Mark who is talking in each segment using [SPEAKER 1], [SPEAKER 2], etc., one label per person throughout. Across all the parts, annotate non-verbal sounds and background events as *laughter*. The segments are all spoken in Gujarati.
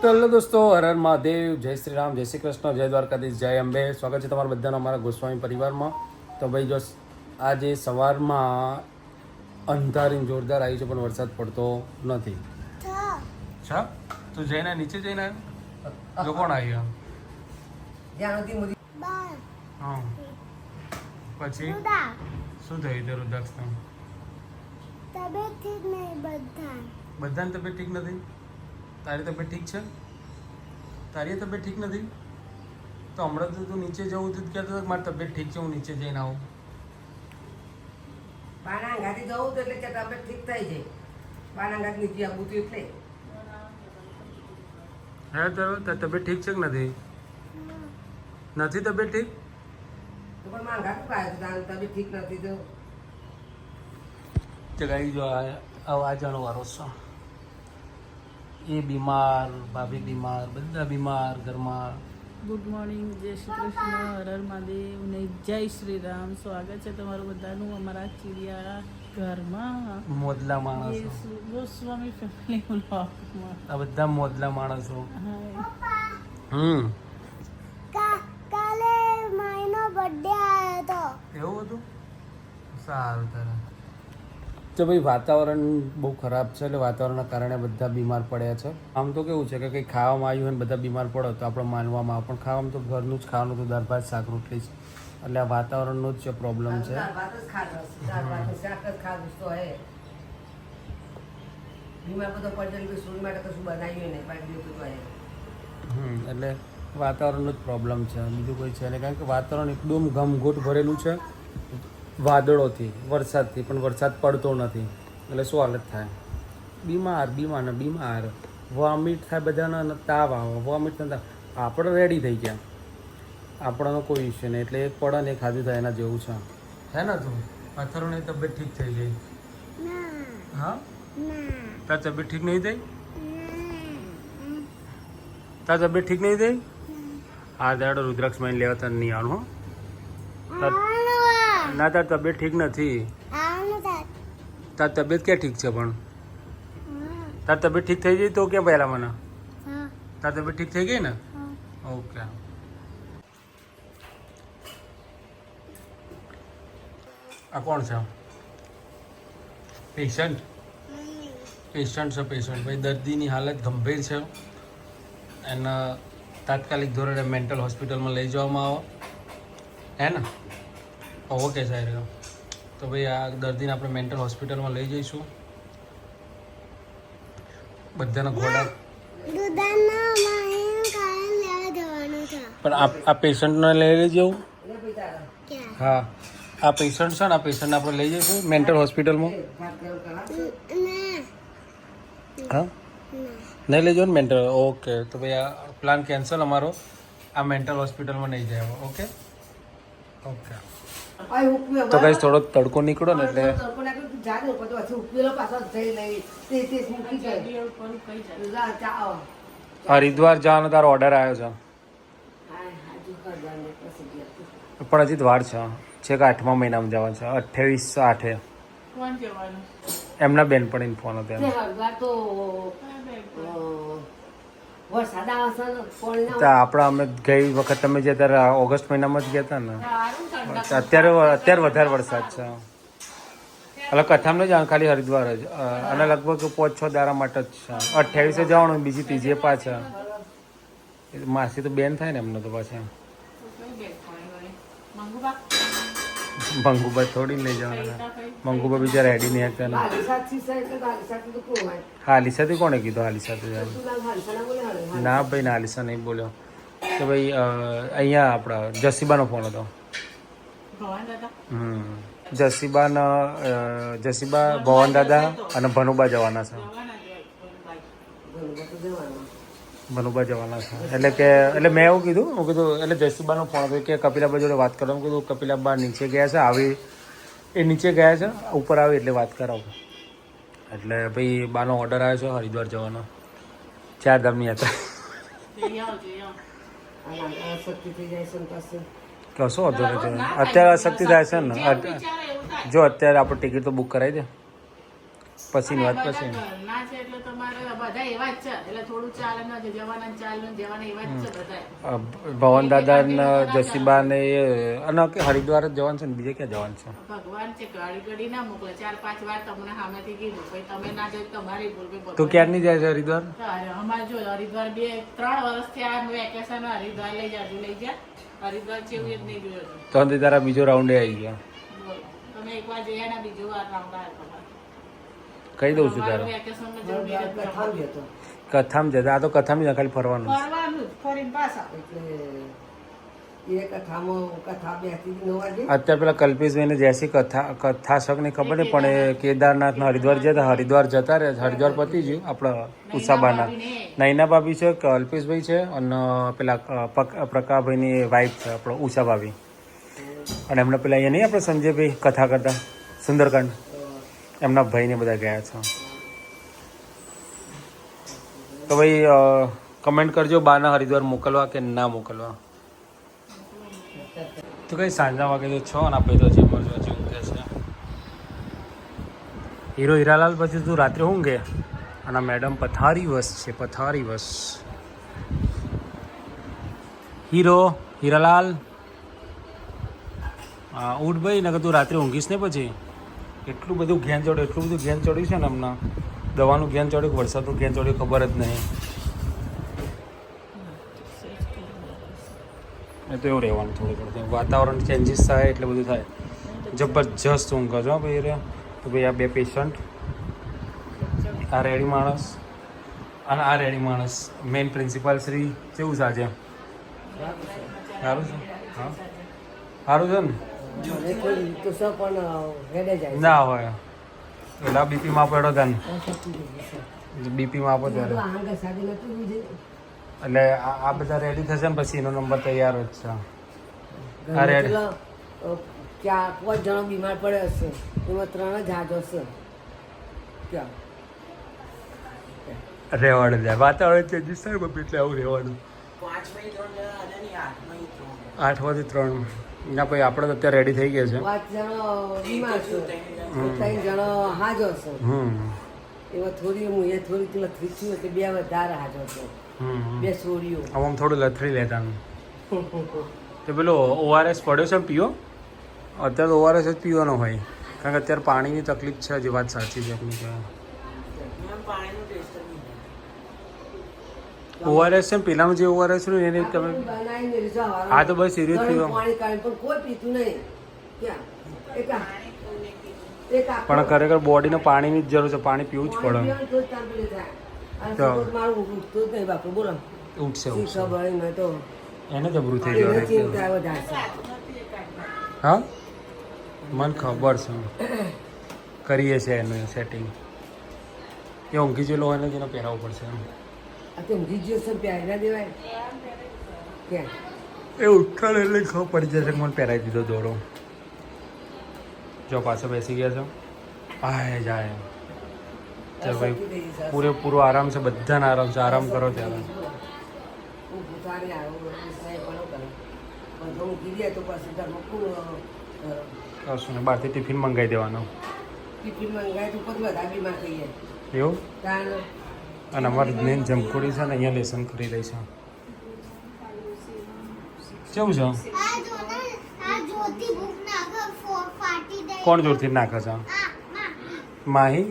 [SPEAKER 1] તો હેલો દોસ્તો હર હર મહાદેવ જય શ્રી રામ જય શ્રી કૃષ્ણ જય દ્વારકાધીશ જય અંબે. સ્વાગત છે તમારા બધાના અમારા ગોસ્વામી પરિવારમાં. તો ભાઈ જો આજે સવારમાં અંધારી જોરદાર આવી છે પણ વરસાદ પડતો નથી. છા? તું જઈને નીચે જઈને જો કોણ આવ્યો હા. પછી? શું થયું તે
[SPEAKER 2] બધા
[SPEAKER 1] બધાની તબિયત ઠીક નથી? તારી તબિયત ઠીક છે? તારી તબિયત ઠીક નથી? તો હમણાં તો તું નીચે જવું તું કહેતો કે મારી તબિયત ઠીક છે હું નીચે જઈને આવું.
[SPEAKER 3] બાના ઘાટી જવું તો એટલે કે તબિયત ઠીક થઈ જાય. બાના ઘાટ નીચે આવું તો એટલે.
[SPEAKER 1] હે તારી તબિયત ઠીક છે કે નથી? નથી તબિયત ઠીક?
[SPEAKER 3] પણ માંગા કાય તારી તબિયત ઠીક નથી તો.
[SPEAKER 1] જગાઈ જો આ આ જાણો વારો છે. એ બીમાર ભાભી બીમાર બધા બીમાર ઘરમાં.
[SPEAKER 4] ગુડ મોર્નિંગ જય શ્રી કૃષ્ણ હર હર મહાદેવ ને જય શ્રી રામ. સ્વાગત છે તમારું બધાનું અમારા ચીડિયા ઘરમાં.
[SPEAKER 1] મોદલા માણસો.
[SPEAKER 4] ગોસ્વામી ફેમિલી
[SPEAKER 1] આ બધા મોદલા માણસો. હમ.
[SPEAKER 2] કા કાલે માયનો બર્થડે આવ્યો હતો
[SPEAKER 1] એવું હતું? સારું તારે. તો ભાઈ વાતાવરણ બહુ ખરાબ છે એટલે વાતાવરણના કારણે બધા બીમાર પડ્યા છે. આમ તો કેવું છે કે કંઈ ખાવામાં આવ્યું હોય ને બધા બીમાર પડો તો આપણે માનવામાં આવે. પણ ખાવામાં તો ઘરનું જ ખાવાનું તો દાળ ભાત શાક રોટલી જ. એટલે આ વાતાવરણનો જ પ્રોબ્લેમ છે. એટલે વાતાવરણનો જ પ્રોબ્લેમ છે. બીજું કોઈ છે નહીં. કારણ કે વાતાવરણ એકદમ ઘમઘોટ ભરેલું છે. વાદળોથી વરસાદથી પણ વરસાદ પડતો નથી. એટલે શું હાલત થાય? બીમાર બીમાર ને બીમાર. વોમિટ થાય બધાને તાવ આવે. વોમિટ થાય આપણે રેડી થઈ ગયા. આપણાનો કોઈ ઇશ્યુ નહીં. એટલે એક પડે ને એક ખાધું થાય એના જેવું છે. હે ને તું? પાથરોની તબિયત ઠીક થઈ ગઈ? હા? તાર તબિયત ઠીક નહીં થઈ? તાર તબિયત ઠીક નહીં થઈ? આ દાડો રુદ્રાક્ષ માઇન લેવા તને નહીં આવું હો. ના તાર તબિયત ઠીક નથી.
[SPEAKER 2] તાર.
[SPEAKER 1] તબિયત ક્યાં ઠીક છે પણ? તાર તબિયત ઠીક થઈ ગઈ તો ક્યાં પહેલાં મને? તાર તબિયત ઠીક થઈ ગઈ ને? ઓકે. આ કોણ છે? પેશન્ટ પેશન્ટ છે પેશન્ટ ભાઈ દર્દીની હાલત ગંભીર છે. એના તાત્કાલિક ધોરણે મેન્ટલ હોસ્પિટલમાં લઈ જવામાં આવો. હે ને? ઓકે સાહેબ. તો ભાઈ આ દર્દીને આપણે મેન્ટલ હોસ્પિટલમાં લઈ જઈશું. બધાના ઘોડા પણ આ આ પેશન્ટને લઈ લઈ જવું હા. આ પેશન્ટ છે ને આ પેશન્ટને આપણે લઈ જઈશું મેન્ટલ હોસ્પિટલમાં હા? નહીં લઈ ને મેન્ટલ ઓકે તો ભાઈ આ પ્લાન કેન્સલ અમારો. આ મેન્ટલ હોસ્પિટલમાં નહીં જાય ઓકે ઓકે તો કઈ થોડો તડકો નીકળો ને એટલે હરિદ્વાર જવાનો તારો ઓર્ડર આવ્યો છે. પણ હજી વાર છે. છેક આઠમા મહિનામાં જવાનું છે. અઠ્યાવીસ આઠે. એમના
[SPEAKER 3] બેન પણ ફોન
[SPEAKER 1] હતો આપણા અમે ગઈ વખત તમે જે ત્યારે ઓગસ્ટ મહિનામાં જ ગયા હતા ને. અત્યારે અત્યારે વધારે વરસાદ છે. એટલે કથામાં જ ખાલી હરિદ્વાર જ. અને લગભગ પાંચ છ દારા માટે જ છે. અઠ્યાવીસે જવાનું, બીજી ત્રીજે પાછા. માસી તો બેન થાય ને એમને તો પાછા.
[SPEAKER 4] મંગુબા
[SPEAKER 1] થોડી લઈ જવાના. મંગુબા બીજા રેડી નહીં હતા ને.
[SPEAKER 3] હાલીસાથી કોણે
[SPEAKER 1] કીધું? હાલિસાથી જાય
[SPEAKER 3] તું નામ હાલીસા ના બોલે હાલે
[SPEAKER 1] ના ભાઈ, ના, હાલિસા નહીં બોલ્યો. કે ભાઈ અહીંયા આપણા જસીબાનો ફોન હતો.
[SPEAKER 4] ભવાન દાદા
[SPEAKER 1] હમ જસીબાના અ, જસીબા ભવન દાદા અને ભનુબા જવાના છે. ભનુબા જવાના. છે. એટલે કે એટલે મેં એવું કીધું હું કીધું એટલે જયસુબાનો ફોન કર્યો કે કપિલાબા જોડે વાત કરો કીધું કપિલાબા નીચે ગયા છે આવી. એ નીચે ગયા છે ઉપર આવી એટલે વાત કરાવું. એટલે ભાઈ બાનો ઓર્ડર આવ્યો છે હરિદ્વાર જવાનો. ચાર ધામની હતા
[SPEAKER 4] જઈ
[SPEAKER 3] શું પાછું
[SPEAKER 1] વાંધો નથી. અત્યારે અશક્તિ થાય છે ને. જો અત્યારે આપણે ટિકિટ તો બુક કરાવી દે. પછીની વાત પછી. ભવન દાદા ને જસીબા ને અને કે હરિદ્વાર જ જવાનું છે ને? બીજે ક્યાં જવાનું છે?
[SPEAKER 4] ભગવાન છે ઘડી ઘડી ના મોકલે. ચાર પાંચ વાર તમને સામેથી કીધું. તમે ના જાય તમારી ભૂલ
[SPEAKER 1] તું ક્યારની જાય છે હરિદ્વાર?
[SPEAKER 4] અમારે જો હરિદ્વાર બે ત્રણ વર્ષથી આ વેકેશન હરિદ્વાર લઈ જાજુ લઈ જોયું.
[SPEAKER 1] તો અંતે તારા બીજો રાઉન્ડે આવી ગયા.
[SPEAKER 4] બોલો. તમે એક વાર જયા બીજો વાર રાઉન્ડ આવ્યો
[SPEAKER 1] કહી દઉં છું તારે.
[SPEAKER 3] કથામ જતો.
[SPEAKER 1] કથામાં જતા આ તો કથામાં જ ખાલી ફરવાનું.
[SPEAKER 4] ફરવાનું
[SPEAKER 1] અત્યારે પેલા કલ્પેશભાઈને જેસી કથા કથા શકની ખબર નહીં પણ એ કેદારનાથના હરિદ્વાર જતા હરિદ્વાર જતા રહે હરિદ્વાર પતી ગયું આપણા ઉષાબાના. નૈના ભાભી છે કલ્પેશભાઈ છે અને પેલા પ્રકાશભાઈની વાઈફ છે આપણો ઉષા ભાભી અને એમના પેલા અહીંયા નહીં આપણે સંજયભાઈ કથા કરતા સુંદરકાંડ? એમના ભાઈને બધા ગયા છે. તો ભાઈ કમેન્ટ કરજો બાના હરિદ્વાર મોકલવા કે ના મોકલવા? તો કઈ સાંજના વાગે તો છો અને આપણે તો જે મળવા જેવું કે છે. હીરો હીરાલાલ પછી તું રાત્રે ઊંઘે અને મેડમ પથારી વસ છે, પથારી વસ. હીરો હીરાલાલ. હા, ઉઠ ભાઈ, નકર તું રાત્રે ઊંઘીશ ને પછી? એટલું બધું ઘેન ચડ્યું એટલું બધું ઘેન ચડ્યું છે ને હમણાં. દવાનું ઘેન ચડ્યું વરસાદનું ઘેન ચડ્યું ખબર જ નહીં. એ તો એવું રહેવાનું થોડું થોડું વાતાવરણ ચેન્જીસ થાય એટલે બધું થાય. જબરજસ્ત ઊંઘ હો ભાઈ રે. તો ભાઈ આ બે પેશન્ટ આ રેડી માણસ અને આ રેડી માણસ. મેઇન પ્રિન્સિપાલ શ્રી કેવું છે સારું છે? હા? સારું છે ને? ના હોય. એટલા બીપીમાં પડ્યો તને ને. બીપીમાં આપો ત્યારે. એટલે આ આ બધા રેડી થશે ને પછી એનો નંબર તૈયાર જ છે. અરે.
[SPEAKER 3] પેલા, અ, પાંચ જણો બીમાર પડે હશે. એમાં ત્રણ જ હાજર હશે. ક્યાં?
[SPEAKER 1] રહેવાનું જાય. વાતાવરણ ચેન્જીસ થાય બાપી એટલે આવું રહેવાનું આઠ વાગે ત્રણ ના ભાઈ આપણે તો અત્યારે રેડી થઈ ગયા છે.
[SPEAKER 3] પાંચ જણો બીમાર છે. ત્રણ જણો. હાજર છે
[SPEAKER 1] હમ.
[SPEAKER 3] એમાં થોડી હું એ થોડી પેલા થીચ્યું એટલે બે વધારે હાજર છે બે સોરીઓ.
[SPEAKER 1] આમ થોડું લથડી લેતાનું *laughs* તે પેલો ઓઆરએસ પડ્યો છે પીઓ અત્યારે ઓઆરએસ જ પીવાનો હોય. કારણ કે અત્યારે પાણીની તકલીફ છે જે વાત સાચી છે આપણી કે ઓઆરએસ છે ને પેલામાં જે ઓઆરએસ રહ્યું એને તમે હા તો બસ
[SPEAKER 3] સિરિયસ
[SPEAKER 1] પીવા.
[SPEAKER 3] પણ
[SPEAKER 1] ખરેખર બોડીને પાણીની જ જરૂર છે પાણી પીવું જ પડે.
[SPEAKER 3] તો
[SPEAKER 1] તો. ઉઠશે
[SPEAKER 3] તો.
[SPEAKER 1] એને થઈ ગયું.
[SPEAKER 3] છે
[SPEAKER 1] હા? મને ખબર છે. કરીએ છીએ એનું સેટિંગ એ ઊંઘી જેલો હોય ને જેને પહેરાવવું પડશે એમ.
[SPEAKER 3] તો ઊંઘી જશે છે દેવાય.
[SPEAKER 1] એ ઉઠાડ એટલે ખબર પડી જશે મને પહેરાવી દીધો દોડો જો પાછો બેસી ગયા છો. આય જાય. ચાલ ભાઈ પૂરેપૂરો આરામ છે બધાને આરામ છે આરામ કરો ત્યારે.
[SPEAKER 3] હું ભૂતારી આવ્યો સાહેબ ભણો કરે? પણ જો ઊંઘી ગયા તો પછી ઘરમાં પૂરો
[SPEAKER 1] કશું ને બહારથી ટિફિન મંગાવી દેવાનો. એવું? અને અમારી મેન જમખોડી છે ને અહીંયા લેસન કરી રહી છે. કેવું છે? કોણ જોરથી નાખે છે? માહી?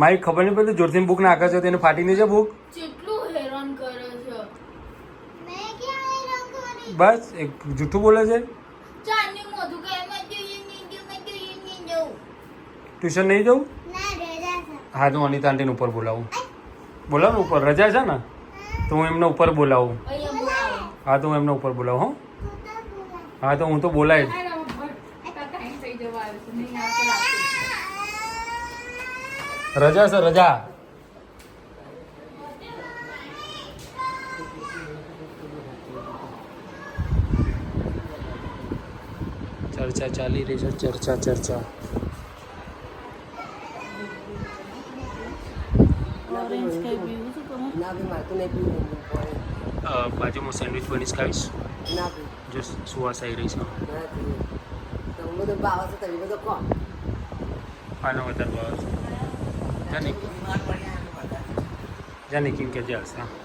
[SPEAKER 1] માહી ખબર નહીં પડતી જોરથી બુક નાખે છે તેને ફાટી નહીં છે બુક
[SPEAKER 4] કેટલું હેરાન કરે છે.
[SPEAKER 2] મેં ક્યાં હેરાન કરી?
[SPEAKER 1] બસ એક જૂઠું બોલે છે? ટ્યુશન નહીં જવું?
[SPEAKER 2] ના રજા છે.
[SPEAKER 1] હા તો અનિતા આંટીને ઉપર બોલાવું. બોલાવું ને ઉપર રજા છે ને? તો હું એમને ઉપર બોલાવું. હા તો હું એમને ઉપર બોલાવું હો. હા તો હું તો બોલાય જ
[SPEAKER 4] કાંઈ થઈ જવા આવે છે નહીં આવતો રાતે.
[SPEAKER 1] રજા છે રજા. ચર્ચા ચાલી રહી છે ચર્ચા ચર્ચા. બાજુમાં સેન્ડવિચ બનીશ ખાવીશ
[SPEAKER 3] ના
[SPEAKER 1] જો સુવાસ આવી રહી છે. આનો વધારે ભાવ છે જાની જાની કિંગ કે ચાલશે